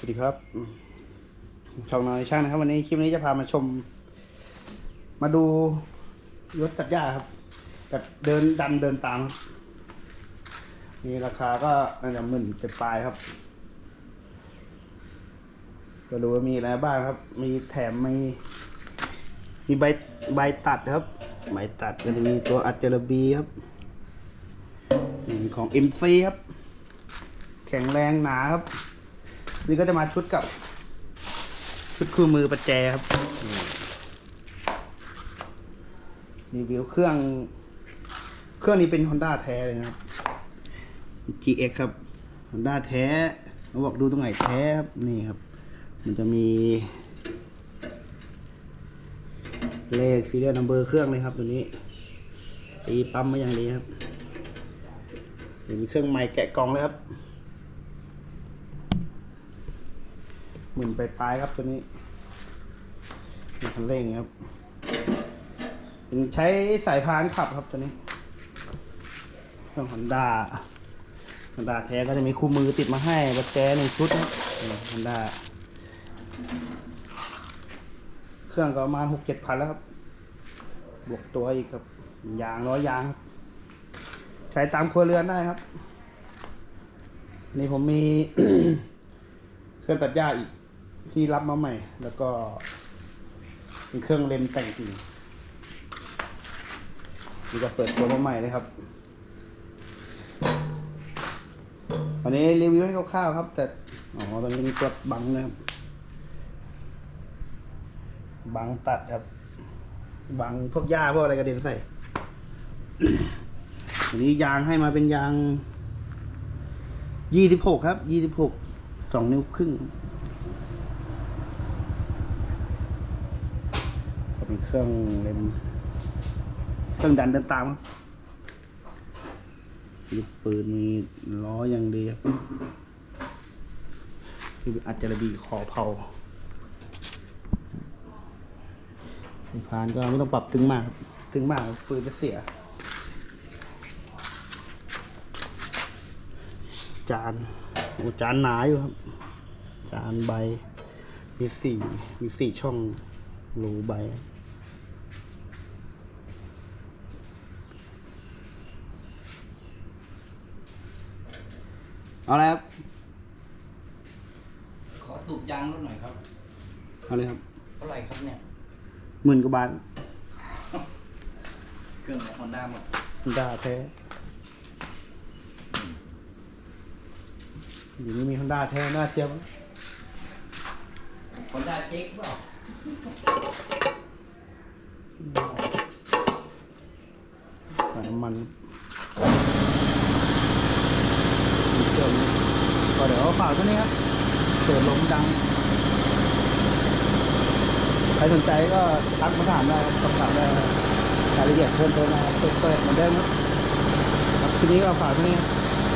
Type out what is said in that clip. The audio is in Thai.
สวัสดีครับอืมช่องน้อยช่างนะครับ วันนี้คลิปนี้จะพามาชม มาดูรถตัดหญ้าครับแบบเดินดันเดินตามครับมีราคาก็น่าจะหมื่นเป็นปลายครับ ก็ดูว่ามีอะไรบ้างครับ มีแถมมีมีใบใบตัดครับใบตัดก็จะมีตัวอัจเจรบีครับนี่ของ MC ครับ แข็งแรงหนาครับ นี่ก็จะมาชุดกับ ชุดคู่มือประแจครับนี่รีวิวเครื่อง เครื่องนี้เป็น Honda แท้เลยนะครับ GX ครับ Honda แท้เขาบอกดูตรงไหนแท้ครับนี่ครับ มันจะมี เลขซีเรียลนัมเบอร์เครื่องเลยครับตัวนี้ตีปั๊มมาอย่างดีครับเดี๋ยวมีเครื่องใหม่แกะกล่องเลยครับ หมื่นไปปลายๆครับตัวนี้มีคันเร่งครับเป็นใช้สายพานขับครับตัวนี้เครื่องฮอนด้าฮอนด้าแท้ก็จะมีคู่มือติดมาให้บัแจหนึ่งชุดนะฮอนด้าเครื่องก็ประมาณหกเจ็ดพันแล้วครับ บวกตัวอีกครับยางร้อยยางครับใช้ตามครัวเรือนได้ครับ นี่ผมมีเครื่องตัดหญ้าอีก ที่รับมาใหม่ แล้วก็เป็นเครื่องเลนแต่งจริงนี่จะเปิดตัวมาใหม่เลยครับวันนี้รีวิวให้คร่าวๆครับ แต่อ๋อตอนนี้มีตัวบังนะครับบังตัดครับบังพวกหญ้าพวกอะไรกระเด็นใส่อันนี้ยางให้มาเป็นยางยี่สิบหกครับยี่สิบหกสองนิ้วครึ่ง เป็นเครื่องเลนเครื่องดันเดินตามครับลูกปืนมีล้ออย่างดีครับคืออัจจะระบีคอเผาสายพานก็ไม่ต้องปรับตึงมาก ตึงมากปืนจะเสีย จานโอ้จานหนาอยู่ครับ จานใบ มีสี่มีสี่ช่องรูใบ เอาอะไรครับ ขอสูบยางรถหน่อยครับ เอาเลยครับเท่าไหร่ครับเนี่ย หมื่นกว่าบาทเครื่องฮอนด้าหมดดาแท้อยู่นี่มีฮอนด้าแท้น่าเทียบฮอนด้าเจ๊กเปล่าใส่น้ำมันเชื่อมก็ เดี๋ยวฝากตัวนี้ครับเปิดลมดัง ใครสนใจก็ทักมาถามได้ครับสอบถามได้ครับรายละเอียดเพิ่มเติมนะครับเปิดเปิดเหมือนเดิมครับทีนี้ก็ฝากตัวนี้ครับ